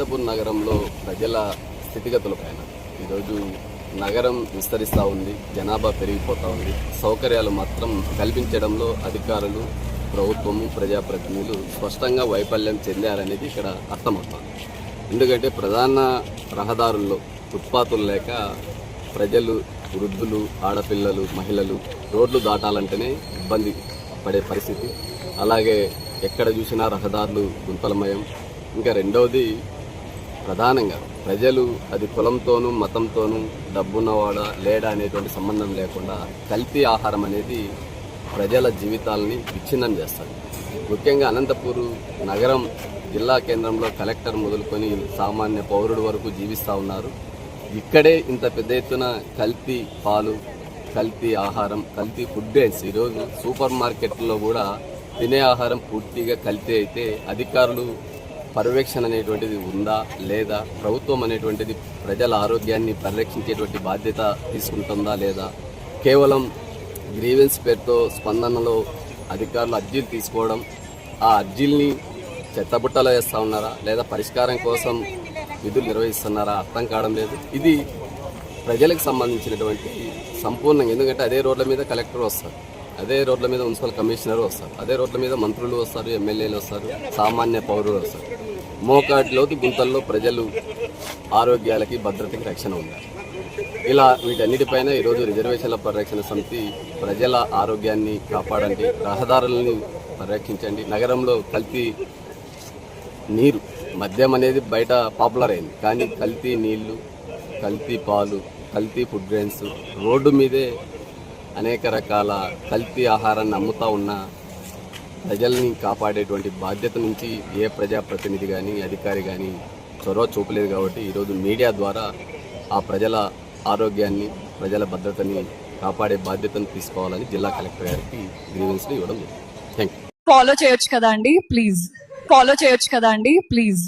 అనంతపూర్ నగరంలో ప్రజల స్థితిగతుల పైన ఈరోజు నగరం విస్తరిస్తూ ఉంది జనాభా పెరిగిపోతూ ఉంది. సౌకర్యాలు మాత్రం కల్పించడంలో అధికారులు ప్రభుత్వము ప్రజాప్రతినిధులు స్పష్టంగా వైఫల్యం చెందారనేది ఇక్కడ అర్థమవుతుంది. ఎందుకంటే ప్రధాన రహదారుల్లో ఫుట్పాతులు లేక ప్రజలు వృద్ధులు ఆడపిల్లలు మహిళలు రోడ్లు దాటాలంటేనే ఇబ్బంది పడే పరిస్థితి. అలాగే ఎక్కడ చూసినా రహదారులు గుంతలమయం. ఇంకా రెండవది ప్రధానంగా ప్రజలు అది కులంతోనూ మతంతోనూ డబ్బున్నవాడా లేడా అనేటువంటి సంబంధం లేకుండా కల్తీ ఆహారం అనేది ప్రజల జీవితాలని విచ్ఛిన్నం చేస్తారు ముఖ్యంగా అనంతపూరు నగరం జిల్లా కేంద్రంలో కలెక్టర్ మొదలుకొని సామాన్య పౌరుడు వరకు జీవిస్తూ ఉన్నారు. ఇక్కడే ఇంత పెద్ద ఎత్తున కల్తీ పాలు కల్తీ ఆహారం కల్తీ ఫుడ్ గ్రెయిన్స్ ఈరోజు సూపర్ మార్కెట్లో కూడా తినే ఆహారం పూర్తిగా కల్తీ అయితే అధికారులు పర్యవేక్షణ అనేటువంటిది ఉందా లేదా? ప్రభుత్వం అనేటువంటిది ప్రజల ఆరోగ్యాన్ని పరిరక్షించేటువంటి బాధ్యత తీసుకుంటుందా లేదా? కేవలం గ్రీవెన్స్ పేరుతో స్పందనలో అధికారులు అర్జీలు తీసుకోవడం ఆ అర్జీల్ని చెత్తబుట్టలో వేస్తూ ఉన్నారా? లేదా పరిష్కారం కోసం విధులు నిర్వహిస్తున్నారా? అర్థం కావడం లేదు. ఇది ప్రజలకు సంబంధించినటువంటి సంపూర్ణంగా ఎందుకంటే అదే రోడ్ల మీద కలెక్టర్ వస్తారు. అదే రోడ్ల మీద మున్సిపల్ కమిషనర్ వస్తారు. అదే రోడ్ల మీద మంత్రులు వస్తారు ఎమ్మెల్యేలు వస్తారు సామాన్య పౌరులు వస్తారు. మోకాటిలోకి గుంతల్లో ప్రజలు ఆరోగ్యాలకి భద్రతకి రక్షణ ఉండాలి ఇలా వీటన్నిటిపైన ఈరోజు రిజర్వేషన్ల పరిరక్షణ సమితి ప్రజల ఆరోగ్యాన్ని కాపాడండి రహదారులను పరిరక్షించండి. నగరంలో కల్తీ నీరు మద్యం అనేది బయట పాపులర్ అయింది. కానీ కల్తీ నీళ్ళు కల్తీ పాలు కల్తీ ఫుడ్ గ్రెయిన్స్ రోడ్డు మీదే అనేక రకాల కల్తీ ఆహారాన్ని అమ్ముతా ఉన్న ప్రజల్ని కాపాడేటువంటి బాధ్యత నుంచి ఏ ప్రజాప్రతినిధి కానీ అధికారి కానీ చొరవ చూపలేదు కాబట్టి ఈరోజు మీడియా ద్వారా ఆ ప్రజల ఆరోగ్యాన్ని ప్రజల భద్రతని కాపాడే బాధ్యతను తీసుకోవాలని జిల్లా కలెక్టర్ గారికి గ్రీవెన్స్లు ఇవ్వడం జరిగింది. థ్యాంక్ యూ ఫాలో చేయొచ్చు కదా అండి ప్లీజ్ ఫాలో చేయొచ్చు కదా అండి ప్లీజ్